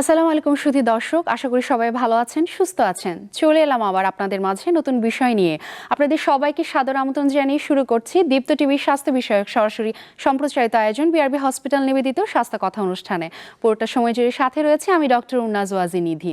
আসসালামু আলাইকুম সুধী দর্শক, আশা করি সবাই ভালো আছেন, সুস্থ আছেন। চলে এলাম আবার আপনাদের মাঝে নতুন বিষয় নিয়ে। আপনাদের সবাইকে সাদর আমন্ত্রণ জানিয়ে শুরু করছি দীপ্ত টিভির স্বাস্থ্য বিষয়ক সরাসরি সম্প্রচারিত আয়োজন বিআরবি হসপিটাল নিবেদিত স্বাস্থ্য কথা অনুষ্ঠানে। পুরোটা সময় জুড়ে সাথে রয়েছে আমি ডক্টর উন্নাজ ওয়াজি নিধি।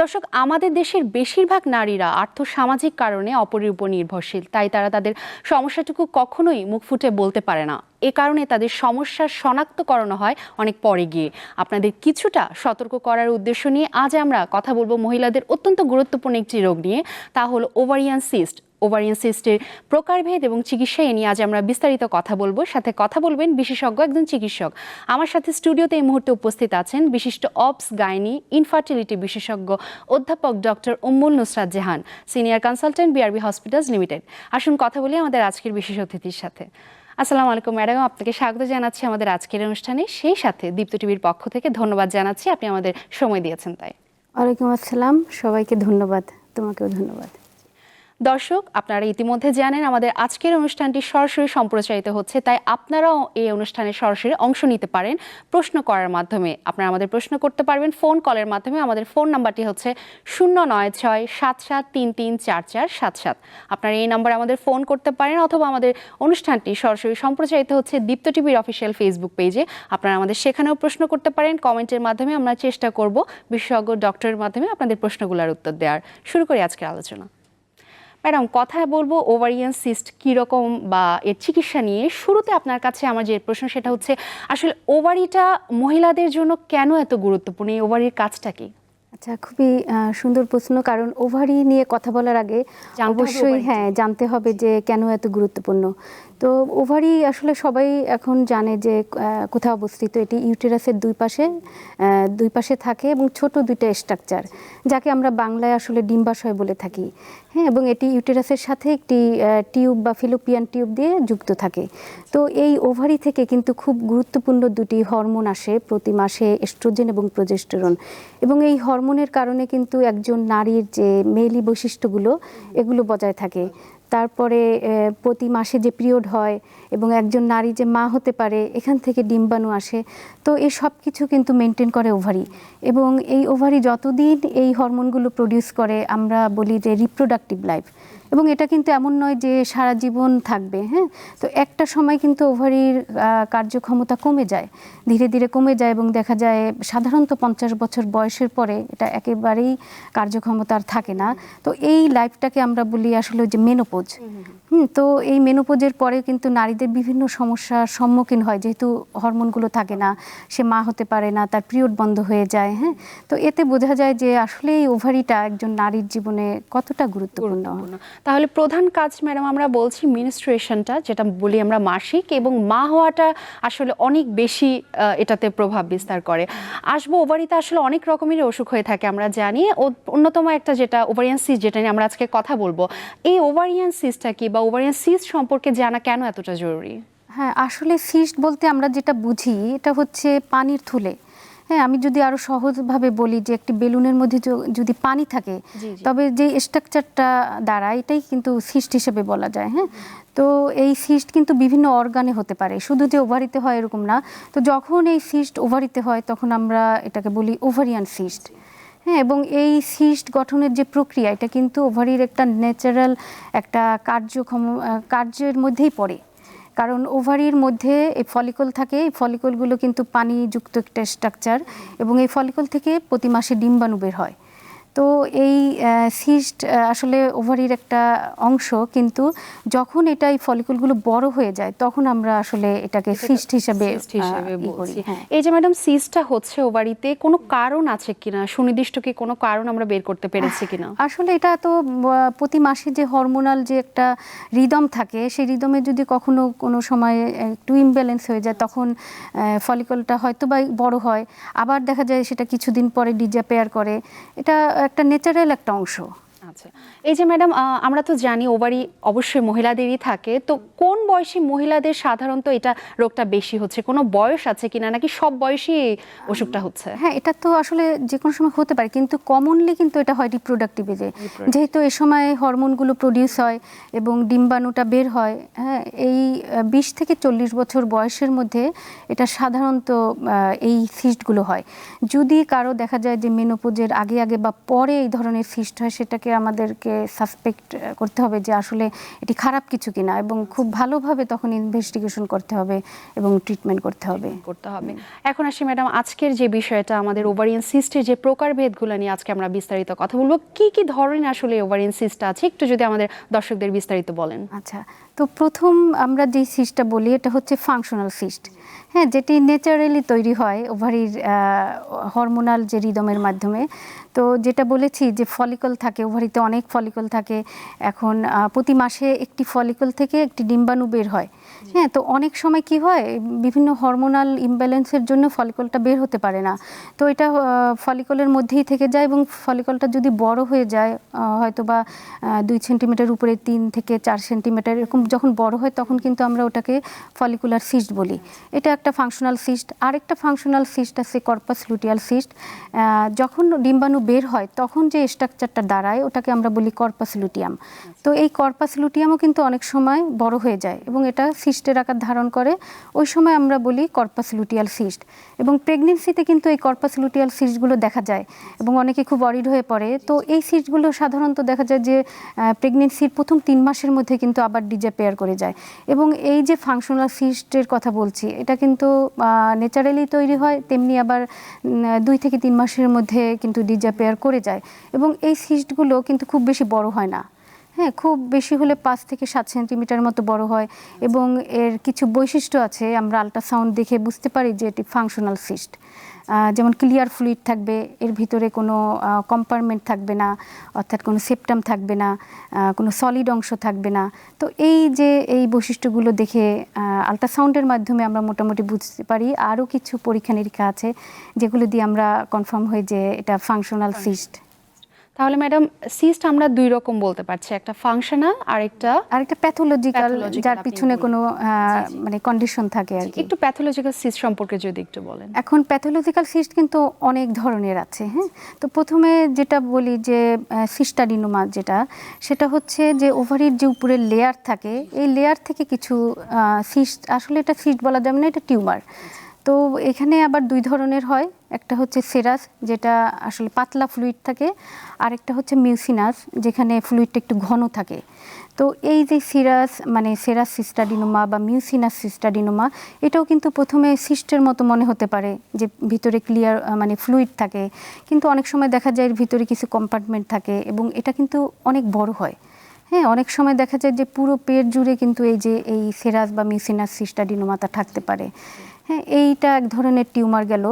দর্শক, আমাদের দেশের বেশিরভাগ নারীরা আর্থ সামাজিক কারণে অপরের উপর নির্ভরশীল, তাই তারা তাদের সমস্যাটুকু কখনোই মুখ ফুটে বলতে পারে না। এ কারণে তাদের সমস্যার শনাক্তকরণ হয় অনেক পরে গিয়ে। আপনাদের কিছুটা সতর্ক করার উদ্দেশ্য নিয়ে আজ আমরা কথা বলব মহিলাদের অত্যন্ত গুরুত্বপূর্ণ একটি রোগ নিয়ে। তা হলো ওভারিয়ান সিস্ট। ওভারিয়ান সিস্টের প্রকারভেদ এবং চিকিৎসা নিয়ে আজ আমরা বিস্তারিত কথা বলব। সাথে কথা বলবেন বিশেষজ্ঞ একজন চিকিৎসক। আমার সাথে স্টুডিওতে এই মুহূর্তে উপস্থিত আছেন বিশিষ্ট অবস গাইনি ইনফার্টিলিটি বিশেষজ্ঞ অধ্যাপক doctor Ummul Nusrat Jahan, senior consultant BRB hospitals limited. আসুন কথা বলি আমাদের আজকের বিশেষ অতিথির সাথে। আসসালামু আলাইকুম ম্যাডাম, আপনাকে স্বাগত জানাচ্ছি আমাদের আজকের অনুষ্ঠানে। সেই সাথে দীপ্ত টিভির পক্ষ থেকে ধন্যবাদ জানাচ্ছি, আপনি আমাদের সময় দিয়েছেন তাই। ওয়ালাইকুম আসসালাম, সবাইকে ধন্যবাদ, তোমাকেও ধন্যবাদ। দর্শক, আপনারা ইতিমধ্যে জানেন আমাদের আজকের অনুষ্ঠানটি সরাসরি সম্প্রচারিত হচ্ছে, তাই আপনারাও এই অনুষ্ঠানে সরাসরি অংশ নিতে পারেন প্রশ্ন করার মাধ্যমে। আপনারা আমাদের প্রশ্ন করতে পারবেন ফোন কলের মাধ্যমে। আমাদের ফোন নাম্বারটি হচ্ছে শূন্য নয় ছয় সাত সাত তিন তিন চার চার সাত সাত। আপনারা এই নাম্বারে আমাদের ফোন করতে পারেন অথবা আমাদের অনুষ্ঠানটি সরাসরি সম্প্রচারিত হচ্ছে দীপ্ত টিভির অফিসিয়াল ফেসবুক পেজে। আপনারা আমাদের সেখানেও প্রশ্ন করতে পারেন, কমেন্টের মাধ্যমে আমরা চেষ্টা করব, বিশেষজ্ঞ, ডক্টরের মাধ্যমে আপনাদের প্রশ্নগুলোর উত্তর দেওয়ার। শুরু করি আজকের আলোচনা। ম্যাডাম কথায় বলব ওভারিয়ান সিস্ট কীরকম বা এর চিকিৎসা নিয়ে শুরুতে আপনার কাছে আমার যে প্রশ্ন সেটা হচ্ছে আসলে ওভারিটা মহিলাদের জন্য কেন এত গুরুত্বপূর্ণ? এই ওভারির কাজটা কি? আচ্ছা খুবই সুন্দর প্রশ্ন। কারণ ওভারি নিয়ে কথা বলার আগে অবশ্যই হ্যাঁ জানতে হবে যে কেন এত গুরুত্বপূর্ণ। তো ওভারি আসলে সবাই এখন জানে যে কোথায় অবস্থিত। এটি ইউটেরাসের দুই পাশে দুই পাশে থাকে এবং ছোট দুইটা স্ট্রাকচার যাকে আমরা বাংলায় আসলে ডিম্বাশয় বলে থাকি। হ্যাঁ এবং এটি ইউটেরাসের সাথে একটি টিউব বা ফিলোপিয়ান টিউব দিয়ে যুক্ত থাকে। তো এই ওভারি থেকে কিন্তু খুব গুরুত্বপূর্ণ দুটি হরমোন আসে প্রতি মাসে এস্ট্রোজেন এবং প্রজেস্টেরন এবং এই হরমোনের কারণে কিন্তু একজন নারীর যে মেলি বৈশিষ্ট্যগুলো, এগুলো বজায় থাকে। তারপরে প্রতি মাসে যে পিরিয়ড হয় এবং একজন নারী যে মা হতে পারে, এখান থেকে ডিম্বাণু আসে, তো এই সব কিছু কিন্তু মেনটেন করে ওভারি এবং এই ওভারি যতদিন এই হরমোনগুলো প্রডিউস করে, আমরা বলি যে রিপ্রোডাক্টিভ লাইফ এবং এটা কিন্তু এমন নয় যে সারা জীবন থাকবে হ্যাঁ? তো একটা সময় কিন্তু ওভারির কার্যক্ষমতা কমে যায়, ধীরে ধীরে কমে যায় এবং দেখা যায় সাধারণত পঞ্চাশ বছর বয়সের পরে এটা একেবারেই কার্যক্ষমতা আর থাকে না। তো এই লাইফটাকে আমরা বলি আসলে যে মেনোপোজ হুম, তো এই মেনোপোজের পরে কিন্তু নারীদের বিভিন্ন সমস্যার সম্মুখীন হয়, যেহেতু হরমোনগুলো থাকে না, সে মা হতে পারে না, তার পিরিয়ড বন্ধ হয়ে যায় হ্যাঁ? তো এতে বোঝা যায় যে আসলে এই ওভারিটা একজন নারীর জীবনে কতটা গুরুত্বপূর্ণ। তাহলে প্রধান কাজ, ম্যাডাম, আমরা বলছি মিনিস্ট্রেশনটা, যেটা বলি আমরা মাসিক, এবং মা হওয়াটা আসলে অনেক বেশি এটাতে প্রভাব বিস্তার করে। আসব ওভারিতে আসলে অনেক রকমের অসুখ হয়ে থাকে আমরা জানি। অন্যতম একটা যেটা, ওভারিয়ান যেটা নিয়ে আমরা আজকে কথা বলব, এই ওভারিয়ান কি বা ওভারিয়ান সিস্ট সম্পর্কে জানা কেন এতটা জরুরি? হ্যাঁ আসলে সিস্ট বলতে আমরা যেটা বুঝি এটা হচ্ছে পানির থুলে। হ্যাঁ আমি যদি আরও সহজভাবে বলি যে একটি বেলুনের মধ্যে যদি পানি থাকে। তবে যে স্ট্রাকচারটা দ্বারা এটাই কিন্তু সিস্ট হিসেবে বলা যায় হ্যাঁ? তো এই সিস্ট কিন্তু বিভিন্ন অর্গানে হতে পারে। শুধু যে ওভারিতে হয় এরকম না। তো যখন এই সিস্ট ওভারিতে হয় তখন আমরা এটাকে বলি ওভারিয়ান সিস্ট হ্যাঁ এবং এই সিস্ট গঠনের যে প্রক্রিয়া, এটা কিন্তু ওভারির একটা ন্যাচারাল একটা কার্যক্ষম কার্যের মধ্যেই পড়ে। কারণ ওভারির মধ্যে এই ফলিকল থাকে, এই ফলিকলগুলো কিন্তু পানিযুক্ত একটা স্ট্রাকচার এবং এই ফলিকল থেকে প্রতি মাসে ডিম্বাণু বের হয়। তো এই সিস্ট আসলে ওভারির একটা অংশ কিন্তু যখন এটা এই ফলিকলগুলো বড় হয়ে যায় তখন আমরা আসলে এটাকে সিস্ট হিসাবে সিস্ট হিসেবে করি। হ্যাঁ। এই যে ম্যাডাম সিস্টটা হচ্ছে ওভারিতে কোনো কারণ আছে কিনা? সুনির্দিষ্ট কি কোনো কারণ আমরা বের করতে পেরেছি কিনা? আসলে এটা তো প্রতি মাসে যে হরমোনাল যে একটা রিদম থাকে সেই রিদমে যদি কখনো কোনো সময় একটু ইমব্যালেন্স হয়ে যায় তখন ফলিকলটা হয়তো বা বড় হয়। আবার দেখা যায় সেটা কিছুদিন পরে ডিজাপেয়ার করে। এটা একটা ন্যাচারাল একটা অংশ। আচ্ছা। এই যে ম্যাডাম আমরা তো জানি ওভারি অবশ্যই মহিলাদেরই থাকে তো কোন বয়সী মহিলাদের সাধারণত এটা রোগটা বেশি হচ্ছে? কোনো বয়স আছে কিনা? নাকি সব বয়সী অসুখটা হচ্ছে? হ্যাঁ এটা তো আসলে যে কোনো সময় হতে পারে কিন্তু কমনলি কিন্তু এটা হয় রিপ্রোডাক্টিভ এজে যেহেতু এই সময় হরমোনগুলো প্রডিউস হয় এবং ডিম্বাণুটা বের হয় হ্যাঁ এই বিশ থেকে চল্লিশ বছর বয়সের মধ্যে এটা সাধারণত এই সিস্টগুলো হয়। যদি কারও দেখা যায় যে মেনোপোজের আগে আগে বা পরে এই ধরনের সিস্ট হয় সেটাকে আমাদেরকে সাসপেক্ট করতে হবে যে আসলে এটি খারাপ কিছু কিনা এবং খুব ভালোভাবে তখন ইনভেস্টিগেশন করতে হবে এবং ট্রিটমেন্ট করতে হবে। করতে হবে। এখন আসি ম্যাডাম আজকের যে বিষয়টা আমাদের ওভারিয়ান সিস্টের যে প্রকারভেদগুলো নিয়ে আজকে আমরা বিস্তারিত কথা বলব। কি কি ধরনের আসলে ওভারিয়ান সিস্ট আছে? একটু যদি আমাদের দর্শকদের বিস্তারিত বলেন। আচ্ছা তো প্রথম আমরা যে সিস্টটা বলি, এটা হচ্ছে ফাংশনাল সিস্ট হ্যাঁ যেটি ন্যাচারালি তৈরি হয় ওভারির হরমোনাল যে রিদমের মাধ্যমে। তো যেটা বলেছি যে ফলিকল থাকে ওভারিতে অনেক ফলিকল থাকে। এখন প্রতি মাসে একটি ফলিকল থেকে একটি ডিম্বাণু বের হয়। হ্যাঁ তো অনেক সময় কি হয়, বিভিন্ন হরমোনাল ইমব্যালেন্সের জন্য ফলিকলটা বের হতে পারে না। তো এটা ফলিকলের মধ্যেই থেকে যায় এবং ফলিকলটা যদি বড় হয়ে যায় হয়তো বা দুই সেন্টিমিটার উপরে, তিন থেকে চার সেন্টিমিটার এরকম যখন বড় হয় তখন কিন্তু আমরা ওটাকে ফলিকুলার সিস্ট বলি। এটা একটা ফাংশনাল সিস্ট আরেকটা ফাংশনাল সিস্ট আছে কর্পাস লুটিয়াল সিস্ট যখন ডিম্বাণু বের হয় তখন যে স্ট্রাকচারটা দাঁড়ায় ওটাকে আমরা বলি কর্পাস লুটিয়াম তো এই কর্পাস লুটিয়ামও কিন্তু অনেক সময় বড় হয়ে যায় এবং এটা সিস্টের আকার ধারণ করে। ওই সময় আমরা বলি কর্পাস লুটিয়াল সিস্ট এবং প্রেগনেন্সিতে কিন্তু এই কর্পাস লুটিয়াল সিস্টগুলো দেখা যায় এবং অনেকে খুব অরিড হয়ে পড়ে। তো এই সিস্টগুলো সাধারণত দেখা যায় যে প্রেগনেন্সির প্রথম তিন মাসের মধ্যে কিন্তু আবার ডিজাপেয়ার করে যায়। এবং এই যে ফাংশনাল সিস্টের কথা বলছি, এটা কিন্তু ন্যাচারালি তৈরি হয়, তেমনি আবার দুই থেকে তিন মাসের মধ্যে কিন্তু ডিজাপেয়ার করে যায়। এবং এই সিস্টগুলো কিন্তু খুব বেশি বড় হয় না। হ্যাঁ খুব বেশি হলে পাঁচ থেকে সাত সেন্টিমিটার মতো বড় হয়। এবং এর কিছু বৈশিষ্ট্য আছে, আমরা আল্ট্রাসাউন্ড দেখে বুঝতে পারি যে এটি ফাংশনাল সিস্ট যেমন ক্লিয়ার ফ্লুইড থাকবে এর ভিতরে কোনো কম্পার্টমেন্ট থাকবে না অর্থাৎ কোনো সেপ্টাম থাকবে না কোনো সলিড অংশ থাকবে না। তো এই যে এই বৈশিষ্ট্যগুলো দেখে আলট্রাসাউন্ডের মাধ্যমে আমরা মোটামুটি বুঝতে পারি আরও কিছু পরীক্ষা নিরীক্ষা আছে যেগুলো দিয়ে আমরা কনফার্ম হই যে এটা ফাংশনাল সিস্ট তাহলে ম্যাডাম সিস্ট আমরা দুই রকম বলতে পারছি একটা ফাংশনাল আর একটা আরেকটা প্যাথোলজিক্যাল যার পিছনে কোনো মানে কন্ডিশন থাকে আর কি। একটু প্যাথোলজিক্যাল সিস্ট সম্পর্কে যদি একটু বলেন। এখন প্যাথোলজিক্যাল সিস্ট কিন্তু অনেক ধরনের আছে হ্যাঁ? তো প্রথমে যেটা বলি যে সিস্টাডিনোমা যেটা সেটা হচ্ছে যে ওভারির যে উপরের লেয়ার থাকে এই লেয়ার থেকে কিছু সিস্ট আসলে এটা সিস্ট বলা যাবে না এটা টিউমার তো এখানে আবার দুই ধরনের হয়। একটা হচ্ছে সেরাস, যেটা আসলে পাতলা ফ্লুইড থাকে আরেকটা হচ্ছে মিউসিনাস যেখানে ফ্লুইডটা একটু ঘন থাকে। তো এই যে সিরাস মানে সেরাস সিস্টাডিনোমা বা মিউসিনাস সিস্টাডিনোমা এটাও কিন্তু প্রথমে সিস্টের মতো মনে হতে পারে, যে ভিতরে ক্লিয়ার মানে ফ্লুইড থাকে। কিন্তু অনেক সময় দেখা যায় এর ভিতরে কিছু কম্পার্টমেন্ট থাকে, এবং এটা কিন্তু অনেক বড় হয়। হ্যাঁ অনেক সময় দেখা যায় যে পুরো পেট জুড়ে কিন্তু এই যে, এই সেরাস বা মিউসিনাস সিস্টাডিনোমাটা থাকতে পারে। হ্যাঁ এইটা এক ধরনের টিউমার গেল।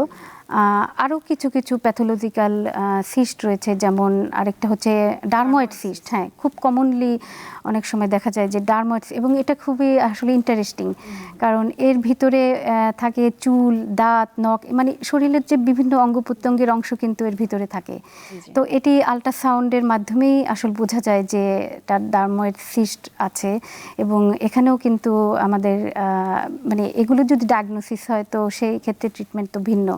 আরও কিছু কিছু প্যাথোলজিক্যাল সিস্ট রয়েছে যেমন আরেকটা হচ্ছে ডার্ময়েড সিস্ট হ্যাঁ খুব কমনলি অনেক সময় দেখা যায় যে ডার্ময়েড এবং এটা খুবই আসলে ইন্টারেস্টিং কারণ এর ভিতরে থাকে চুল দাঁত নখ মানে শরীরের যে বিভিন্ন অঙ্গ প্রত্যঙ্গের অংশ কিন্তু এর ভিতরে থাকে। তো এটি আল্ট্রাসাউন্ডের মাধ্যমেই আসলে বোঝা যায় যে তার ডার্ময়েড সিস্ট আছে এবং এখানেও কিন্তু আমাদের মানে এগুলো যদি ডায়াগনোসিস হয় তো সেই ক্ষেত্রে ট্রিটমেন্ট তো ভিন্ন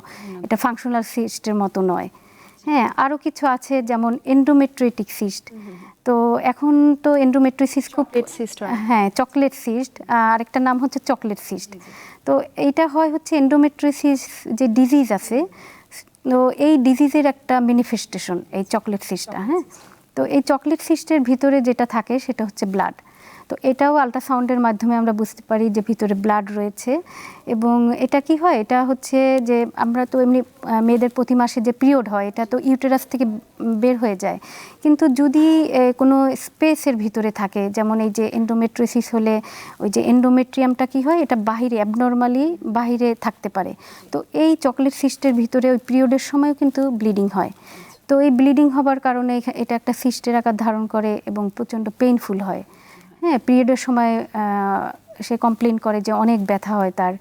এটা ফাংশনাল সিস্টের মতো নয়। হ্যাঁ আরও কিছু আছে যেমন এন্ডোমেট্রিটিক সিস্ট তো এখন তো এন্ডোমেট্রিসিস খুব হ্যাঁ চকলেট সিস্ট আরেকটা নাম হচ্ছে চকলেট সিস্ট তো এইটা হয় হচ্ছে এন্ডোমেট্রিসিস যে ডিজিজ আছে তো এই ডিজিজের একটা ম্যানিফেস্টেশন এই চকলেট সিস্টটা হ্যাঁ। তো এই চকলেট সিস্টের ভিতরে যেটা থাকে সেটা হচ্ছে ব্লাড তো এটাও আল্ট্রাসাউন্ডের মাধ্যমে আমরা বুঝতে পারি যে ভিতরে ব্লাড রয়েছে এবং এটা কি হয়? এটা হচ্ছে যে আমরা তো এমনি মেয়েদের প্রতি মাসে যে পিরিয়ড হয়, এটা তো ইউটেরাস থেকে বের হয়ে যায়। কিন্তু যদি কোনো স্পেসের ভিতরে থাকে, যেমন এই যে এন্ডোমেট্রিসিস হলে ওই যে এন্ডোমেট্রিয়ামটা কি হয়? এটা বাহিরে অ্যাবনর্মালি বাহিরে থাকতে পারে। তো এই চকলেট সিস্টের ভিতরে ওই পিরিয়ডের সময়ও কিন্তু ব্লিডিং হয়। তো এই ব্লিডিং হবার কারণে এটা একটা সিস্টের আকার ধারণ করে এবং প্রচণ্ড পেইনফুল হয়। হ্যাঁ পিরিয়ডের সময় সে কমপ্লেন করে যে অনেক ব্যথা হয় তার।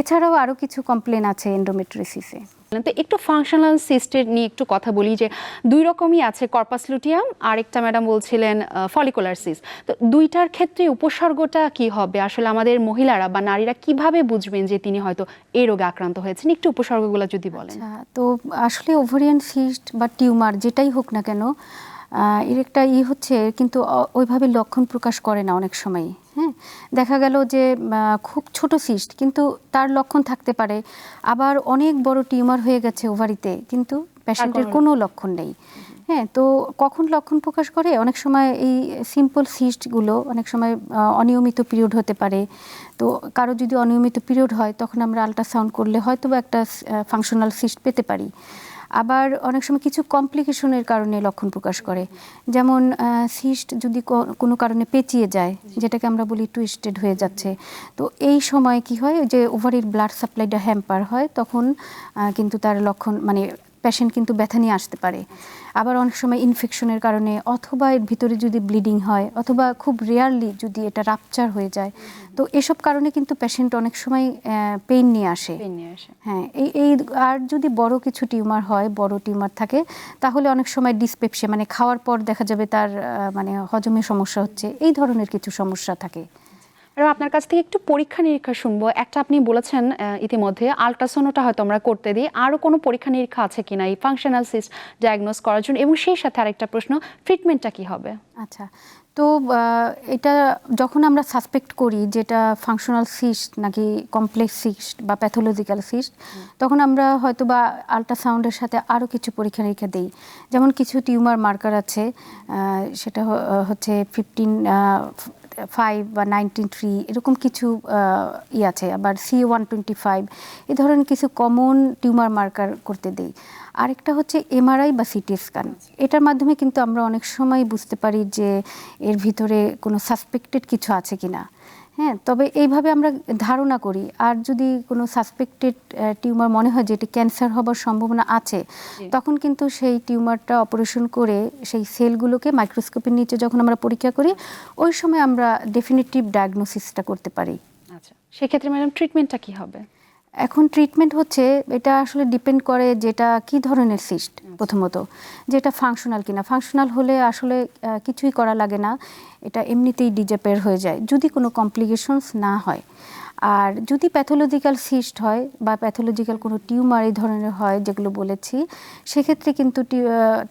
এছাড়াও আরও কিছু কমপ্লেন আছে এন্ডোমেট্রিসিসে তো একটু ফাংশনাল সিস্টের নিয়ে একটু কথা বলি যে দুই রকমই আছে কর্পাস লুটিয়াম আর একটা ম্যাডাম বলছিলেন ফলিকুলার সিস তো দুইটার ক্ষেত্রে উপসর্গটা কি হবে? আসলে আমাদের মহিলারা বা নারীরা কীভাবে বুঝবেন যে তিনি হয়তো এই রোগে আক্রান্ত হয়েছেন? একটু উপসর্গগুলো যদি বলেন। আচ্ছা তো আসলে ওভারিয়ান সিস্ট বা টিউমার যেটাই হোক না কেন এর একটা ই হচ্ছে কিন্তু ওইভাবে লক্ষণ প্রকাশ করে না অনেক সময় হ্যাঁ? দেখা গেল যে খুব ছোট সিস্ট কিন্তু তার লক্ষণ থাকতে পারে। আবার অনেক বড় টিউমার হয়ে গেছে ওভারিতে কিন্তু পেশেন্টের কোনো লক্ষণ নেই হ্যাঁ? তো কখন লক্ষণ প্রকাশ করে? অনেক সময় এই সিম্পল সিস্টগুলো অনেক সময় অনিয়মিত পিরিয়ড হতে পারে। তো কারও যদি অনিয়মিত পিরিয়ড হয় তখন আমরা আল্ট্রাসাউন্ড করলে হয়তো বা একটা ফাংশনাল সিস্ট পেতে পারি। আবার অনেক সময় কিছু কমপ্লিকেশনের কারণে লক্ষণ প্রকাশ করে। যেমন সিস্ট যদি কোনো কারণে পেঁচিয়ে যায়, যেটাকে আমরা বলি টুইস্টেড হয়ে যাচ্ছে, তো এই সময় কি হয়, যে ওভারির ব্লাড সাপ্লাইটা হ্যাম্পার হয়, তখন কিন্তু তার লক্ষণ মানে পেশেন্ট কিন্তু ব্যথা নিয়ে আসতে পারে। আবার অনেক সময় ইনফেকশনের কারণে অথবা এর ভিতরে যদি ব্লিডিং হয় অথবা খুব রেয়ারলি যদি এটা রাপচার হয়ে যায় তো এসব কারণে কিন্তু পেশেন্ট অনেক সময় পেইন নিয়ে আসে পেন নিয়ে আসে। হ্যাঁ এই এই আর যদি বড় কিছু টিউমার হয় বড় টিউমার থাকে তাহলে অনেক সময় ডিসপেপসিয়া মানে খাওয়ার পর দেখা যাবে তার মানে হজমে সমস্যা হচ্ছে এই ধরনের কিছু সমস্যা থাকে আর আপনার কাছ থেকে একটু পরীক্ষা নিরীক্ষা শুনব। একটা আপনি বলেছেন ইতিমধ্যে আলট্রাসোনোটা হয়তো আমরা করতে দিই। আরও কোনো পরীক্ষা নিরীক্ষা আছে কিনা? এই ফাংশনাল সিস্ট ডায়াগনোস করার জন্য। এবং সেই সাথে আরেকটা প্রশ্ন ট্রিটমেন্টটা কি হবে? আচ্ছা তো এটা যখন আমরা সাসপেক্ট করি যেটা ফাংশনাল সিস্ট নাকি কমপ্লেক্স সিস্ট বা প্যাথোলজিক্যাল সিস্ট তখন আমরা হয়তো বা আল্ট্রাসাউন্ডের সাথে আরও কিছু পরীক্ষা নিরীক্ষা দিই। যেমন কিছু টিউমার মার্কার আছে সেটা হচ্ছে ফিফটিন ফাইভ বা নাইনটিন থ্রি এরকম কিছু ই আছে। আবার সি ওয়ান টোয়েন্টি ফাইভ এ ধরনের কিছু কমন টিউমার মার্কার করতে দেই। আরেকটা হচ্ছে এমআরআই বা সিটি স্ক্যান এটার মাধ্যমে কিন্তু আমরা অনেক সময় বুঝতে পারি যে এর ভিতরে কোনো সাসপেক্টেড কিছু আছে কিনা। হ্যাঁ তবে এইভাবে আমরা ধারণা করি। আর যদি কোনো সাসপেক্টেড টিউমার মনে হয় যে এটি ক্যান্সার হবার সম্ভাবনা আছে তখন কিন্তু সেই টিউমারটা অপারেশন করে সেই সেলগুলোকে মাইক্রোস্কোপের নিচে যখন আমরা পরীক্ষা করি ওই সময় আমরা ডেফিনেটিভ ডায়াগনোসিসটা করতে পারি। আচ্ছা সেক্ষেত্রে ম্যাডাম ট্রিটমেন্টটা কী হবে? এখন ট্রিটমেন্ট হচ্ছে এটা আসলে ডিপেন্ড করে যেটা কি ধরনের সিস্ট প্রথমত যেটা ফাংশনাল কিনা। ফাংশনাল হলে আসলে কিছুই করা লাগে না এটা এমনিতেই ডিজেপের হয়ে যায় যদি কোনো কমপ্লিকেশনস না হয়। আর যদি প্যাথোলজিক্যাল সিস্ট হয় বা প্যাথোলজিক্যাল কোনো টিউমার এই ধরনের হয় যেগুলো বলেছি সেক্ষেত্রে কিন্তু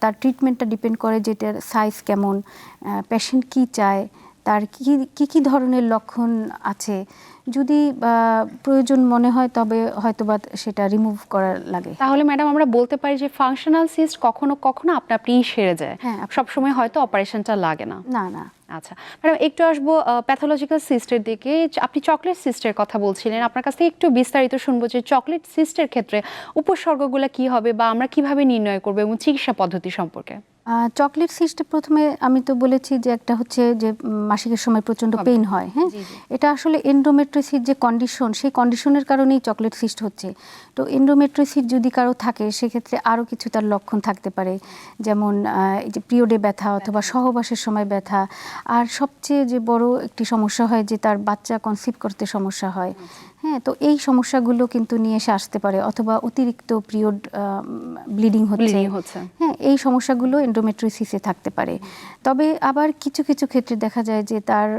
তার ট্রিটমেন্টটা ডিপেন্ড করে যেটার সাইজ কেমন পেশেন্ট কি চায় তার কি কি কি ধরনের লক্ষণ আছে? যদি প্রয়োজন মনে হয় তবে হয়তোবা সেটা রিমুভ করা লাগে। তাহলে ম্যাডাম আমরা বলতে পারি যে ফাংশনাল সিস্ট কখনো কখনো আপনা আপনিই সেরে যায়। হ্যাঁ, সবসময় হয়তো অপারেশনটা লাগে না। না না। আচ্ছা। ম্যাডাম একটু আসব প্যাথোলজিক্যাল সিস্টের দিকে। আপনি চকলেট সিস্টের কথা বলছিলেন। আপনার কাছ থেকে একটু বিস্তারিত শুনব যে চকলেট সিস্টের ক্ষেত্রে উপসর্গগুলো কি হবে বা আমরা কীভাবে নির্ণয় করব এবং চিকিৎসা পদ্ধতি সম্পর্কে। চকলেট সিস্টে প্রথমে আমি তো বলেছি যে একটা হচ্ছে যে মাসিকের সময় প্রচণ্ড পেইন হয় হ্যাঁ। এটা আসলে এন্ডোমেট্রোসিড যে কন্ডিশন সেই কন্ডিশনের কারণেই চকলেট সিস্ট হচ্ছে। তো এন্ডোমেট্রোসিড যদি কারও থাকে সেক্ষেত্রে আরও কিছু তার লক্ষণ থাকতে পারে। যেমন এই যে পিরিয়ডে ব্যথা অথবা সহবাসের সময় ব্যথা। আর সবচেয়ে যে বড় একটি সমস্যা হয় যে তার বাচ্চা কনসিভ করতে সমস্যা হয়। হ্যাঁ তো এই সমস্যাগুলো কিন্তু নিয়ে এসে আসতে পারে অথবা অতিরিক্ত পিরিয়ড ব্লিডিং হচ্ছে। হ্যাঁ এই সমস্যাগুলো এন্ডোমেট্রিসিসে থাকতে পারে। তবে আবার কিছু কিছু ক্ষেত্রে দেখা যায় যে তার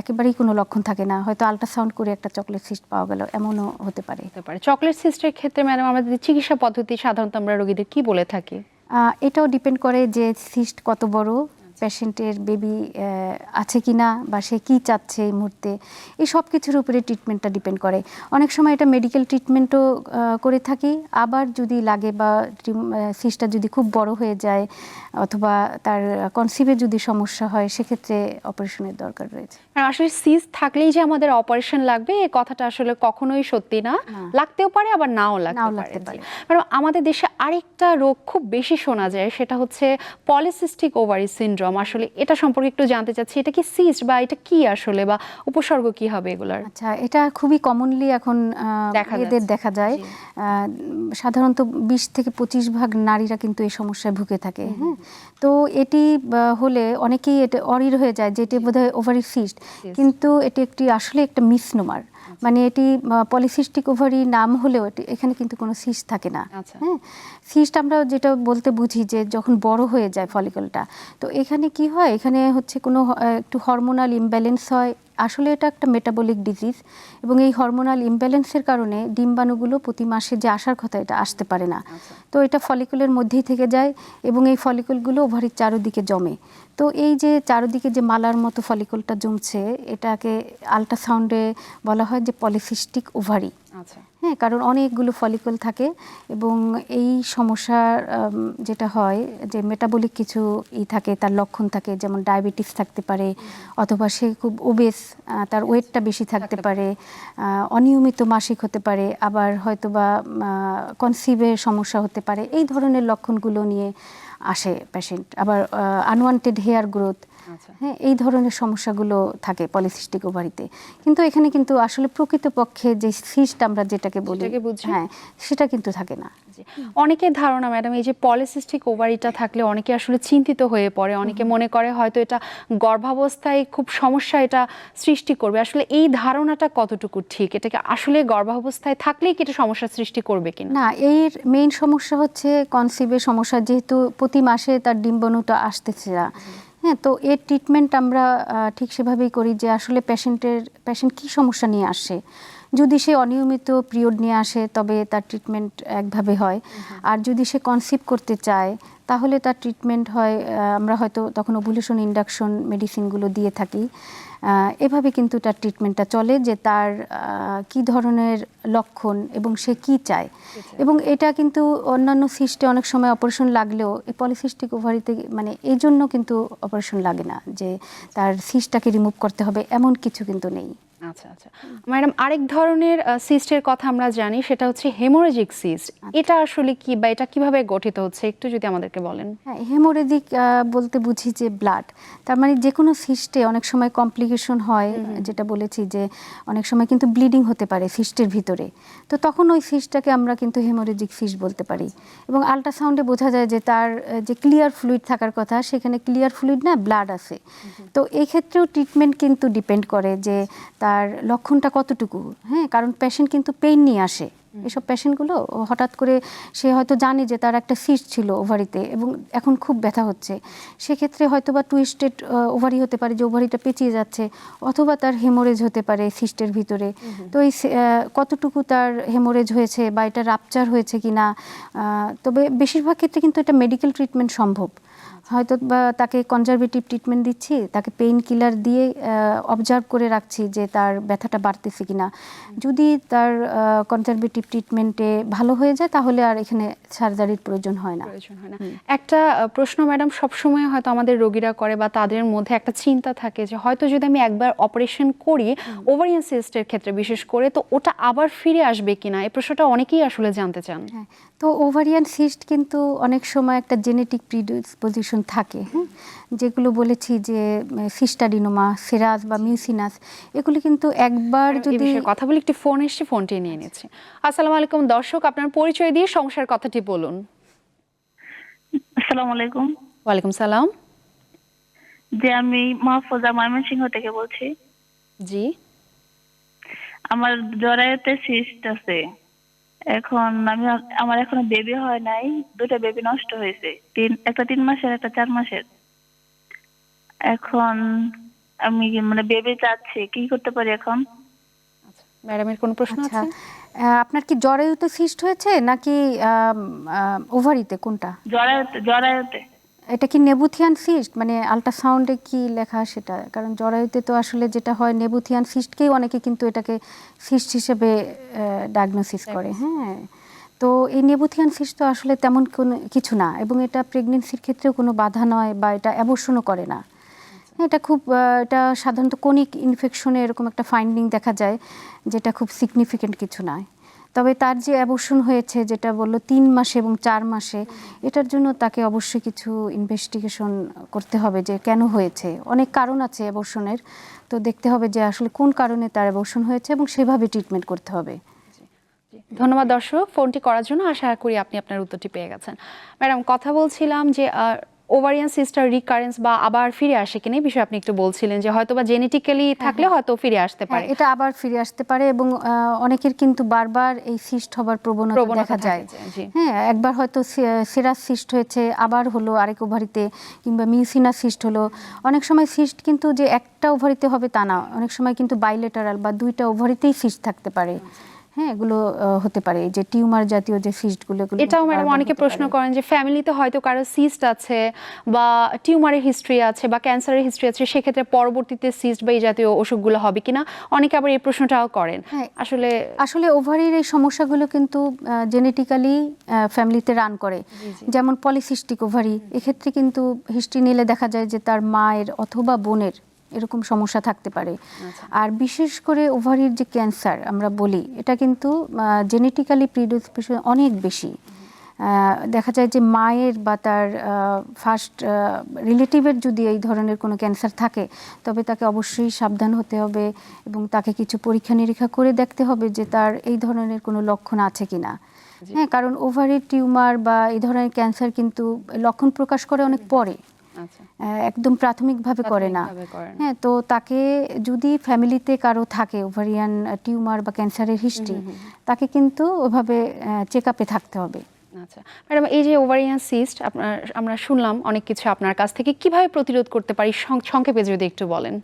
একেবারেই কোনো লক্ষণ থাকে না। হয়তো আল্ট্রাসাউন্ড করে একটা চকলেট সিস্ট পাওয়া গেল এমনও হতে পারে। হতে পারে। চকলেট সিস্টের ক্ষেত্রে ম্যাডাম আমাদের চিকিৎসা পদ্ধতি সাধারণত আমরা রোগীদের কি বলে থাকি? এটাও ডিপেন্ড করে যে সিস্ট কত বড় পেশেন্টের বেবি আছে কি না বা সে কী চাচ্ছে এই মুহূর্তে এই সব কিছুর উপরে ট্রিটমেন্টটা ডিপেন্ড করে। অনেক সময় এটা মেডিকেল ট্রিটমেন্টও করে থাকি। আবার যদি লাগে বা সিস্টটা যদি খুব বড় হয়ে যায় অথবা তার কনসিভে যদি সমস্যা হয় সেক্ষেত্রে অপারেশনের দরকার রয়েছে। আসলে সিজ থাকলেই যে আমাদের অপারেশন লাগবে এই কথাটা আসলে কখনোই সত্যি না। লাগতেও পারে আবার নাও লাগতে। পারে। কারণ আমাদের দেশে আরেকটা রোগ খুব বেশি শোনা যায় সেটা হচ্ছে পলিসিস্টিক ওভারি সিনড্রোম। আসলে এটা সম্পর্কে একটু জানতে চাচ্ছি এটা কি সিস্ট বা এটা কি আসলে বা উপসর্গ কি হবে এগুলার? আচ্ছা এটা খুবই কমনলি এখন এদের দেখা যায়। সাধারণত বিশ থেকে পঁচিশ ভাগ নারীরা কিন্তু এই সমস্যায় ভুগে থাকে। হ্যাঁ তো এটি হলে অনেকেই এটা অরির হয়ে যায় যে এটি বোধহয় ওভারি সিস্ট কিন্তু এটি একটি আসলে একটা মিসনোমার মানে এটি পলিসিস্টিক ওভারি নাম হলেও এটি এখানে কিন্তু কোনো সিস্ট থাকে না। আচ্ছা। হ্যাঁ? সিস্ট আমরা যেটা বলতে বুঝি যে যখন বড় হয়ে যায় ফলিকলটা তো এখানে কি হয়? এখানে হচ্ছে কোনো একটু হরমোনাল ইমব্যালেন্স হয়। আসলে এটা একটা মেটাবলিক ডিজিজ এবং এই হরমোনাল ইমব্যালেন্সের কারণে ডিম্বাণুগুলো প্রতি মাসে যে আসার কথা এটা আসতে পারে না। তো এটা ফলিকুলের মধ্যেই থেকে যায় এবং এই ফলিকুলগুলো ওভারির চারদিকে জমে। তো এই যে চারদিকে যে মালার মতো ফলিকলটা জমছে এটাকে আল্ট্রাসাউন্ডে বলা হয় যে পলিসিস্টিক ওভারি আচ্ছা। হ্যাঁ কারণ অনেকগুলো ফলিকল থাকে এবং এই সমস্যার যেটা হয় যে মেটাবলিক কিছু ই থাকে তার লক্ষণ থাকে যেমন ডায়াবেটিস থাকতে পারে অথবা সে খুব ওবেস তার ওয়েটটা বেশি থাকতে পারে। অনিয়মিত মাসিক হতে পারে আবার হয়তোবা কনসিভের সমস্যা হতে পারে এই ধরনের লক্ষণগুলো নিয়ে আসে পেশেন্ট আবার আনওয়ান্টেড হেয়ার গ্রোথ হ্যাঁ এই ধরনের সমস্যাগুলো থাকে পলিসিস্টিক ওভারিতে কিন্তু এখানে কিন্তু আসলে প্রকৃতপক্ষে যে সিস্ট আমরা যেটাকে বলি। হ্যাঁ সেটা কিন্তু থাকে না। অনেকের ধারণা ম্যাডাম এই যে পলিসিস্টিক ওভারিটা থাকলে অনেকে আসলে চিন্তিত হয়ে পড়ে। অনেকে মনে করে হয়তো এটা গর্ভাবস্থায় খুব সমস্যা এটা সৃষ্টি করবে। আসলে এই ধারণাটা কতটুকু ঠিক? এটাকে আসলে গর্ভাবস্থায় থাকলেই কি এটা সমস্যার সৃষ্টি করবে কিনা? না এর মেইন সমস্যা হচ্ছে কনসিভের সমস্যা। যেহেতু প্রতি মাসে তার ডিম্বাণুটা আসতেছে না। হ্যাঁ তো এর ট্রিটমেন্ট আমরা ঠিক সেভাবেই করি যে আসলে পেশেন্টের পেশেন্ট কী সমস্যা নিয়ে আসে। যদি সে অনিয়মিত পিরিয়ড নিয়ে আসে তবে তার ট্রিটমেন্ট একভাবে হয়। আর যদি সে কনসিভ করতে চায় তাহলে তার ট্রিটমেন্ট হয় আমরা হয়তো তখন ওভুলেশন ইন্ডাকশন মেডিসিনগুলো দিয়ে থাকি। এভাবে কিন্তু তার ট্রিটমেন্টটা চলে যে তার কি ধরনের লক্ষণ এবং সে কি চায়। এবং এটা কিন্তু অন্যান্য সিস্টে অনেক সময় অপারেশন লাগলেও এই পলিসিস্টিক ওভারিতে মানে এই জন্য কিন্তু অপারেশন লাগে না যে তার সিস্টটাকে রিমুভ করতে হবে এমন কিছু কিন্তু নেই। আচ্ছা আচ্ছা। ম্যাডাম আরেক ধরনের সিস্টের কথা আমরা জানি সেটা হচ্ছে হেমোরেজিক সিস্ট এটা আসলে কি বা এটা কীভাবে গঠিত হচ্ছে? একটু যদি আমাদেরকে বলেন। হ্যাঁ হেমোরেদিক বলতে বুঝি যে ব্লাড তার মানে যে কোনো সিস্টে অনেক সময় কমপ্লিকেশন হয় যেটা বলেছি যে অনেক সময় কিন্তু ব্লিডিং হতে পারে সিস্টের ভিতরে। তো তখন ওই সিস্টটাকে আমরা কিন্তু হেমোরেজিক সিস্ট বলতে পারি। এবং আল্ট্রাসাউন্ডে বোঝা যায় যে তার যে ক্লিয়ার ফ্লুইড থাকার কথা সেখানে ক্লিয়ার ফ্লুইড না ব্লাড আছে। তো এই ক্ষেত্রেও ট্রিটমেন্ট কিন্তু ডিপেন্ড করে যে তার লক্ষণটা কতটুকু? হ্যাঁ কারণ পেশেন্ট কিন্তু পেইন নিয়ে আসে। এসব পেশেন্টগুলো হঠাৎ করে সে হয়তো জানে যে তার একটা সিস্ট ছিল ওভারিতে এবং এখন খুব ব্যথা হচ্ছে। সেক্ষেত্রে হয়তো বা টুইস্টেড ওভারি হতে পারে যে ওভারিটা পেঁচিয়ে যাচ্ছে অথবা তার হেমোরেজ হতে পারে সিস্টের ভিতরে। তো এই কতটুকু তার হেমোরেজ হয়েছে বা এটা রাপচার হয়েছে কি না তবে বেশিরভাগ ক্ষেত্রে কিন্তু এটা মেডিকেল ট্রিটমেন্ট সম্ভব। হয়তো বা তাকে কনজারভেটিভ ট্রিটমেন্ট দিচ্ছি তাকে পেইন কিলার দিয়ে অবজার্ভ করে রাখছি যে তার ব্যথাটা বাড়তেছে কিনা। যদি তার কনজারভেটিভ ট্রিটমেন্টে ভালো হয়ে যায় তাহলে আর এখানে সার্জারির প্রয়োজন হয় না। প্রয়োজন হয় না। একটা প্রশ্ন ম্যাডাম সবসময় হয়তো আমাদের রোগীরা করে বা তাদের মধ্যে একটা চিন্তা থাকে যে হয়তো যদি আমি একবার অপারেশন করি ওভারিয়ান সিস্টের ক্ষেত্রে বিশেষ করে তো ওটা আবার ফিরে আসবে কিনা? এই প্রশ্নটা অনেকেই আসলে জানতে চান। হ্যাঁ তো ওভারিয়ান সিস্ট কিন্তু অনেক সময় একটা জেনেটিক প্রিডিসপোজিশন থাকে হ্যাঁ যেগুলো বলেছি যে সিস্টাডিনোমা সেরাস বা মিউসিনাস এগুলো কিন্তু একবার যদি কথা বলি একটি ফোন এসে ফোনটি নিয়ে নিচ্ছি আসসালামু আলাইকুম দর্শক আপনার পরিচয় দিয়ে সমস্যার কথাটি বলুন। আসসালামু আলাইকুম। ওয়ালাইকুম সালাম। যে আমি মাহফুজা ময়মনসিংহ থেকে বলছি। জি। আমার জরায়ুতে সিস্ট আছে। এখন আমি আমার এখনও বেবি হয় নাই দুটা বেবি নষ্ট হয়েছে তিন একটা তিন মাসের একটা চার মাসের। এখন আমি মানে বেবি চাচ্ছি কি করতে পারি এখন? আচ্ছা ম্যাডামের কোনো প্রশ্ন আচ্ছা আছে? আহ, আপনার কি জরায়ুতে সিস্ট হয়েছে নাকি ওভারিতে কোনটা? জরায়ুতে জরায়ুতে এটা কি নেবুথিয়ান সিস্ট মানে আল্ট্রাসাউন্ডে কি লেখা সেটা? কারণ জরায়ুতে তো আসলে যেটা হয় নেবুথিয়ান সিস্টকেই অনেকে কিন্তু এটাকে সিস্ট হিসেবে ডায়াগনোসিস করে। হ্যাঁ। তো এই নেবুথিয়ান সিস্ট তো আসলে তেমন কোনো কিছু না এবং এটা প্রেগনেন্সির ক্ষেত্রেও কোনো বাধা নয় বা এটা অ্যাবর্শনও করে না। হ্যাঁ, এটা খুব এটা সাধারণত কোনিক ইনফেকশনে এরকম একটা ফাইন্ডিং দেখা যায় যেটা খুব সিগনিফিকেন্ট কিছু নয়। তবে তার যে অ্যাবর্শন হয়েছে, যেটা বলল তিন মাসে এবং চার মাসে, এটার জন্য তাকে অবশ্যই কিছু ইনভেস্টিগেশন করতে হবে যে কেন হয়েছে। অনেক কারণ আছে অ্যাবর্শনের তো দেখতে হবে যে আসলে কোন কারণে তার অ্যাবর্শন হয়েছে এবং সেভাবে ট্রিটমেন্ট করতে হবে। ধন্যবাদ দর্শক, ফোনটি করার জন্য আশা করি আপনি আপনার উত্তরটি পেয়ে গেছেন। ম্যাডাম, কথা বলছিলাম যে ওভারিয়ান সিস্টার রিকারেন্স বা আবার ফিরে আসে কিনা এই বিষয়ে আপনি একটু বলছিলেন যে হয়তো বা জেনেটিক্যালি থাকলে হয়তো ফিরে আসতে হ্যাঁ, পারে। এটা আবার ফিরে আসতে পারে এবং অনেকের কিন্তু বারবার এই সিস্ট হবার প্রবণতা প্রবণতা দেখা যায়। হ্যাঁ একবার হয়তো সেরাস সিস্ট হয়েছে আবার হলো আরেক ওভারিতে কিংবা মিউসিনা সিস্ট হলো। অনেক সময় সিস্ট কিন্তু যে একটা ওভারিতে হবে তা না অনেক সময় কিন্তু বাইলেটারাল বা দুইটা ওভারিতেই সিস্ট থাকতে পারে। হ্যাঁ এগুলো হতে পারে। যে টিউমার জাতীয় যে সিস্টগুলো এগুলো এটাও ম্যাডাম অনেকে প্রশ্ন করেন যে ফ্যামিলিতে হয়তো কারও সিস্ট আছে বা টিউমারের হিস্ট্রি আছে বা ক্যান্সারের হিস্ট্রি আছে সেক্ষেত্রে পরবর্তীতে সিস্ট বা এই জাতীয় অসুখগুলো হবে কিনা? অনেকে আবার এই প্রশ্নটাও করেন। হ্যাঁ। আসলে আসলে ওভারির এই সমস্যাগুলো কিন্তু জেনেটিক্যালি ফ্যামিলিতে রান করে। যেমন পলিসিস্টিক ওভারি এক্ষেত্রে কিন্তু হিস্ট্রি নিলে দেখা যায় যে তার মায়ের অথবা বোনের এরকম সমস্যা থাকতে পারে। আর বিশেষ করে ওভারির যে ক্যান্সার আমরা বলি এটা কিন্তু জেনেটিক্যালি প্রিডিসপোজিশন অনেক বেশি। দেখা যায় যে মায়ের বা তার ফার্স্ট রিলেটিভের যদি এই ধরনের কোনো ক্যান্সার থাকে তবে তাকে অবশ্যই সাবধান হতে হবে এবং তাকে কিছু পরীক্ষা নিরীক্ষা করে দেখতে হবে যে তার এই ধরনের কোনো লক্ষণ আছে কিনা হ্যাঁ কারণ ওভারের টিউমার বা এই ধরনের ক্যান্সার কিন্তু লক্ষণ প্রকাশ করে অনেক পরে। আচ্ছা একদম প্রাথমিকভাবে করে না। হ্যাঁ তো তাকে যদি ফ্যামিলিতে কারও থাকে ওভারিয়ান টিউমার বা ক্যান্সারের হিস্ট্রি তাকে কিন্তু ওভাবে চেক আপে থাকতে হবে। আচ্ছা। ম্যাডাম এই যে ওভারিয়ান সিস্ট আপনার আমরা শুনলাম অনেক কিছু আপনার কাছ থেকে। কীভাবে প্রতিরোধ করতে পারি? সংক্ষেপে যদি একটু বলেন।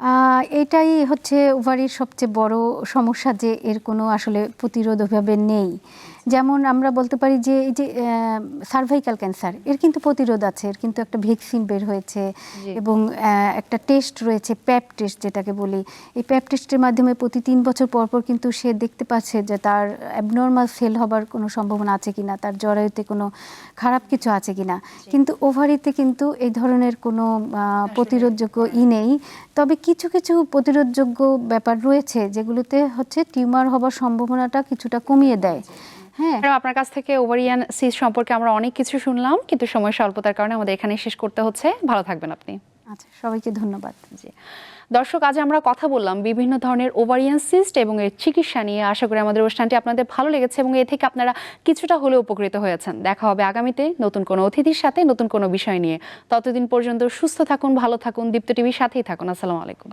আহ, এটাই হচ্ছে ওভারির সবচেয়ে বড় সমস্যা যে এর কোনো আসলে প্রতিরোধ ওভাবে নেই। যেমন আমরা বলতে পারি যে এই যে সার্ভাইকাল ক্যান্সার এর কিন্তু প্রতিরোধ আছে এর কিন্তু একটা ভ্যাকসিন বের হয়েছে এবং একটা টেস্ট রয়েছে প্যাপ টেস্ট যেটাকে বলি। এই প্যাপ টেস্টের মাধ্যমে প্রতি তিন বছর পর পর কিন্তু সে দেখতে পাচ্ছে যে তার অ্যাবনর্মাল সেল হবার কোনো সম্ভাবনা আছে কি না তার জরায়ুতে কোনো খারাপ কিছু আছে কিনা। কিন্তু ওভারিতে কিন্তু এই ধরনের কোনো প্রতিরোধযোগ্য ই নেই। তবে কিছু কিছু প্রতিরোধযোগ্য ব্যাপার রয়েছে যেগুলোতে হচ্ছে টিউমার হবার সম্ভাবনাটা কিছুটা কমিয়ে দেয়। হ্যাঁ। আপনার কাছ থেকে ওভারিয়ান সিস্ট সম্পর্কে আমরা অনেক কিছু শুনলাম কিন্তু সময় স্বল্পতার কারণে আমাদের এখানে শেষ করতে হচ্ছে। ভালো থাকবেন আপনি। আচ্ছা সবাইকে ধন্যবাদ। জি। দর্শক আজ আমরা কথা বললাম বিভিন্ন ধরনের ওভারিয়ান সিস্ট এবং এর চিকিৎসা নিয়ে। আশা করি আমাদের অনুষ্ঠানটি আপনাদের ভালো লেগেছে এবং এ থেকে আপনারা কিছুটা হলেও উপকৃত হয়েছেন। দেখা হবে আগামীতে নতুন কোনো অতিথির সাথে নতুন কোনো বিষয় নিয়ে। ততদিন পর্যন্ত সুস্থ থাকুন ভালো থাকুন দীপ্ত টিভির সাথেই থাকুন। আসসালামু আলাইকুম।